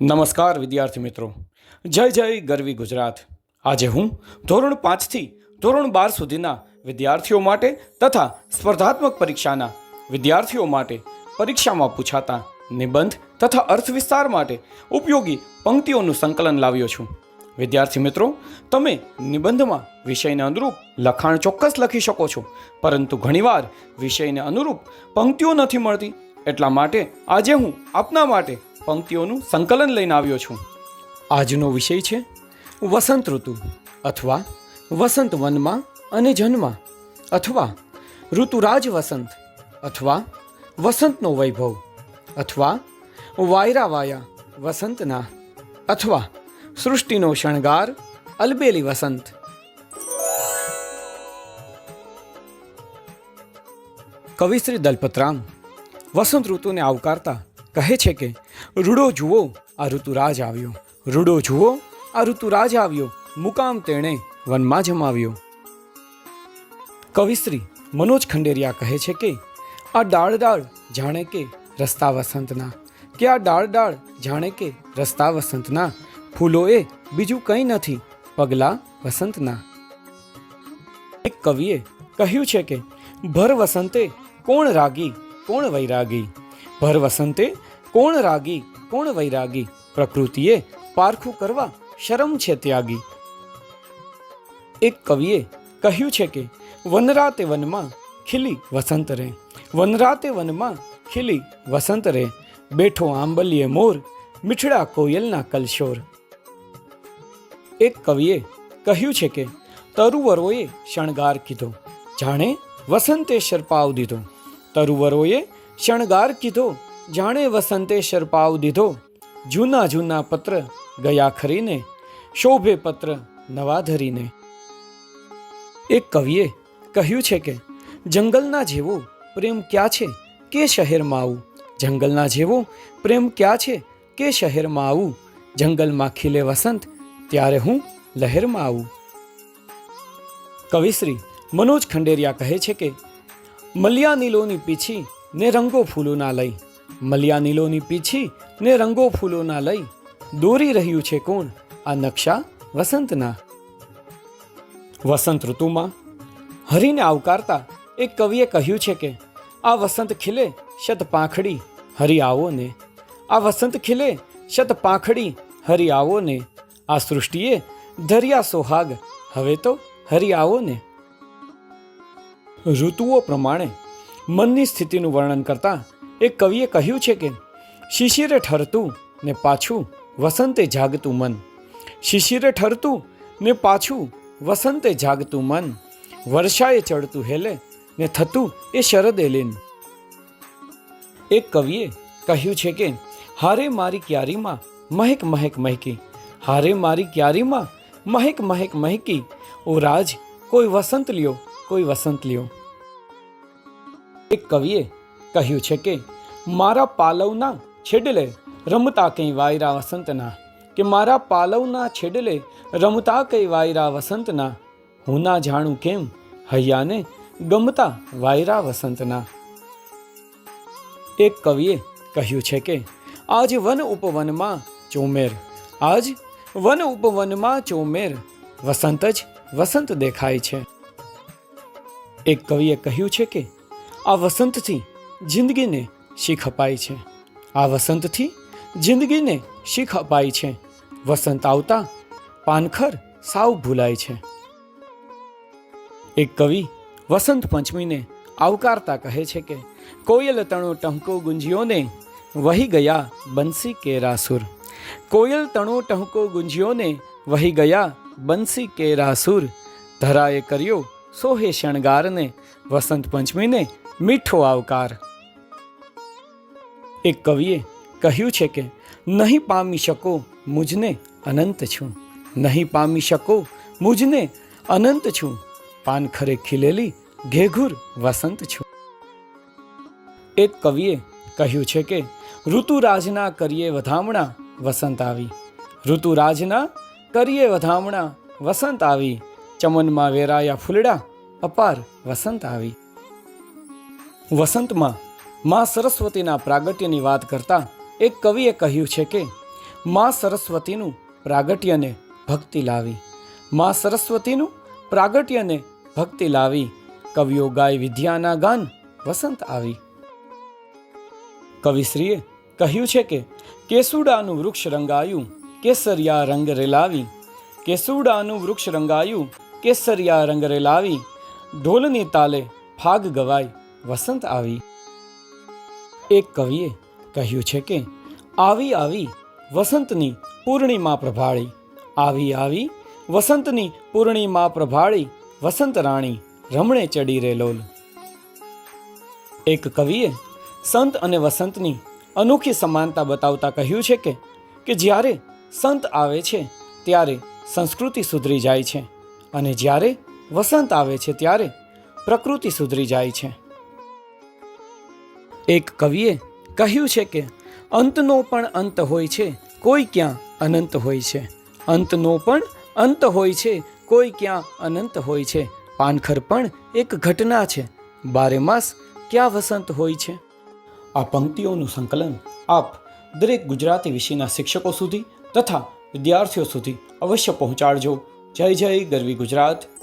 નમસ્કાર વિદ્યાર્થી મિત્રો. જય જય ગરવી ગુજરાત. આજે હું ધોરણ પાંચથી ધોરણ બાર સુધીના વિદ્યાર્થીઓ માટે તથા સ્પર્ધાત્મક પરીક્ષાના વિદ્યાર્થીઓ માટે પરીક્ષામાં પૂછાતા નિબંધ તથા અર્થ વિસ્તાર માટે ઉપયોગી પંક્તિઓનું સંકલન લાવ્યો છું. વિદ્યાર્થી મિત્રો, તમે નિબંધમાં વિષયને અનુરૂપ લખાણ ચોક્કસ લખી શકો છો, પરંતુ ઘણીવાર વિષયને અનુરૂપ પંક્તિઓ નથી મળતી. એટલા માટે આજે હું આપના માટે પંક્તિઓનું સંકલન લઈને આવ્યો છું. આજનો વિષય છે વસંત ઋતુ અથવા વસંત વનમાં અને જન્મા અથવા ઋતુરાજ વસંત અથવા વસંતનો વૈભવ અથવા વાયરાવાયા વસંતના અથવા સૃષ્ટિનો શણગાર અલબેલી વસંત. કવિશ્રી દલપતરામ વસંત ઋતુને આવકારતા કહે છે કે, રૂડો જુઓ, આ ઋતુરાજ આવ્યો. રૂડો જુઓ, આ ઋતુરાજ આવ્યો. મુકામ તેણે વનમાં જમાવ્યો. કવિશ્રી મનોજ ખંડેરિયા કહે છે કે, આ ડાળ ડાળ જાણે કે રસ્તા વસંતના. કે આ ડાળ ડાળ જાણે કે રસ્તા વસંતના. ફૂલો એ બીજું કંઈ નથી, પગલા વસંતના. એક કવિએ કહ્યું છે કે, ભર વસંતે કોણ રાગી, કોણ વૈરાગી? ભર વસંતે કોણ રાગી, કોણ વૈરાગી? પ્રકૃતિએ પારખું કરવા શરમ છે ત્યાગી. એક કવિએ કહ્યું છે કે, વનરાતે વનમાં ખીલી વસંત રે, વનરાતે વનમાં ખીલી વસંત રે. બેઠો આંબલીએ મોર, મીઠડા કોયલના કલશોર. એક કવિએ કહ્યું છે કે, તરુવરોએ શણગાર કીધો, જાણે વસંતે શરપાવ દીધો. તરુવરોએ શણગાર કીધો, જાણે વસંતે શરપાવ દીધો. જૂના જૂના પત્ર ગયા ખરીને, શોભે પત્ર નવા ધરીને. એક કવિએ કહ્યું છે કે, જંગલના જેવો પ્રેમ ક્યાં છે કે શહેરમાં આવું? જંગલના જેવો પ્રેમ ક્યાં છે કે શહેરમાં આવું? જંગલમાં ખીલે વસંત, ત્યારે હું લહેરમાં આવું. કવિશ્રી મનોજ ખંડેરિયા કહે છે કે, મલિયા નીલોની પીછી ને રંગો ફૂલોના લઈ. મલિયા નીલોની પીછી ને રંગો ફૂલોના લઈ. દોરી રહ્યું છે કોણ? આ નકશા વસંતના. વસંત ઋતુમાં હરીને આવકારતા એક કવિએ કહ્યું છે કે, આ વસંત ખીલે શત પાંખડી હરી આવો ને. આ વસંત ખીલે શત પાંખડી હરી આવો ને. આ સૃષ્ટિએ ધર્યા સોહાગ હવે તો હરી આવો ને. ઋતુઓ પ્રમાણે મનની સ્થિતિનું વર્ણન કરતા એક કવિએ કહ્યું છે કે, શિશિરે ઠરતું ને પાછું વસંતે જાગતું મન. શિશિરે ઠરતું ને પાછું વસંતે જાગતું મન. વર્ષાએ ચડતું હેલે ને થતું એ શરદ એલેન એક કવિએ કહ્યું છે કે, હારે મારી ક્યારીમાં મહેક મહેક મહેકી. હારે મારી ક્યારીમાં મહેક મહેક મહેકી. ઓ રાજ, કોઈ વસંત લ્યો, કોઈ વસંત લ્યો. એક કવિએ કહ્યું છે કે, મારા પાલવના છેડલે રમતા કંઈ વાયરા વસંતના. કે મારા પાલવના છેડલે રમતા કંઈ વાયરા વસંતના. હું ના જાણું કેમ હૈયાને ગમતા વાયરા વસંતના. એક કવિએ કહ્યું છે કે, આજ વન ઉપવનમાં ચોમેર, આજ વન ઉપવનમાં ચોમેર, વસંત જ વસંત દેખાય છે. એક કવિએ કહ્યું છે કે આ વસંતથી જિંદગીને શીખ અપાય છે. આ વસંતથી જિંદગીને શીખ અપાય છે. વસંત આવતા પાનખર સાવ ભૂલાય છે. એક કવિ વસંત પંચમીને આવકારતા કહે છે કે, કોયલ તણો ટહકો ગુંજિયોને વહી ગયા બંસી કેરાસુર. કોયલ તણો ટહકો ગુંજિયોને વહી ગયા બંસી કેરાસુર. ધરાએ કર્યો સોહે શણગારને વસંત પંચમીને મીઠો આવકાર. એક કવિએ કહ્યું છે કે, નહીં પામી શકો મુજને અનંત છું. નહીં પામી શકો મુજને અનંત છું. પાનખરે ખીલેલી ઘેઘુર વસંત છું. એક કવિએ કહ્યું છે કે, ઋતુરાજના કરીએ વધામણા વસંત આવી. ઋતુરાજના કરીએ વધામણા વસંત આવી. ચમનમાં વેરાયા ફૂલડા અપાર વસંત આવી. વસંતમાં મા સરસ્વતીના પ્રાગટ્યની વાત કરતા એક કવિએ કહ્યું છે કે, માં સરસ્વતીનું પ્રાગટ્યને ભક્તિ લાવી. માં સરસ્વતીનું પ્રાગટ્યને ભક્તિ લાવી. કવિઓ ગાય વિદ્યાના ગાન વસંત આવી. કવિશ્રીએ કહ્યું છે કે, કેસુડાનું વૃક્ષ રંગાયું, કેસરિયા રંગ રેલાવી. કેસુડાનું વૃક્ષ રંગાયું, કેસરિયા રંગ રેલાવી. ઢોલની તાલે ફાગ ગવાય. વસંત આવી. એક કવિએ કહ્યું છે કે, આવી આવી, વસંતની પૂર્ણિમા પ્રભાળી. આવી આવી, વસંતની પૂર્ણિમા પ્રભાળી, વસંત રાણી, રમણે ચડી રે એક કવિએ સંત અને વસંતની અનોખી સમાનતા બતાવતા કહ્યું છે કે કે જ્યારે સંત આવે છે, ત્યારે સંસ્કૃતિ સુધરી જાય છે. અને જ્યારે વસંત આવે છે, ત્યારે પ્રકૃતિ સુધરી જાય છે. એક કવિએ કહ્યું છે કે, અંતનો પણ અંત હોય છે, કોઈ ક્યાં અનંત હોય છે. અંતનો પણ અંત હોય છે, કોઈ ક્યાં અનંત હોય છે. પાનખર પણ એક ઘટના છે, બારે માસ ક્યાં વસંત હોય છે. આ પંક્તિઓનું સંકલન આપ દરેક ગુજરાતી વિષયના શિક્ષકો સુધી તથા વિદ્યાર્થીઓ સુધી અવશ્ય પહોંચાડજો. જય જય ગરવી ગુજરાત.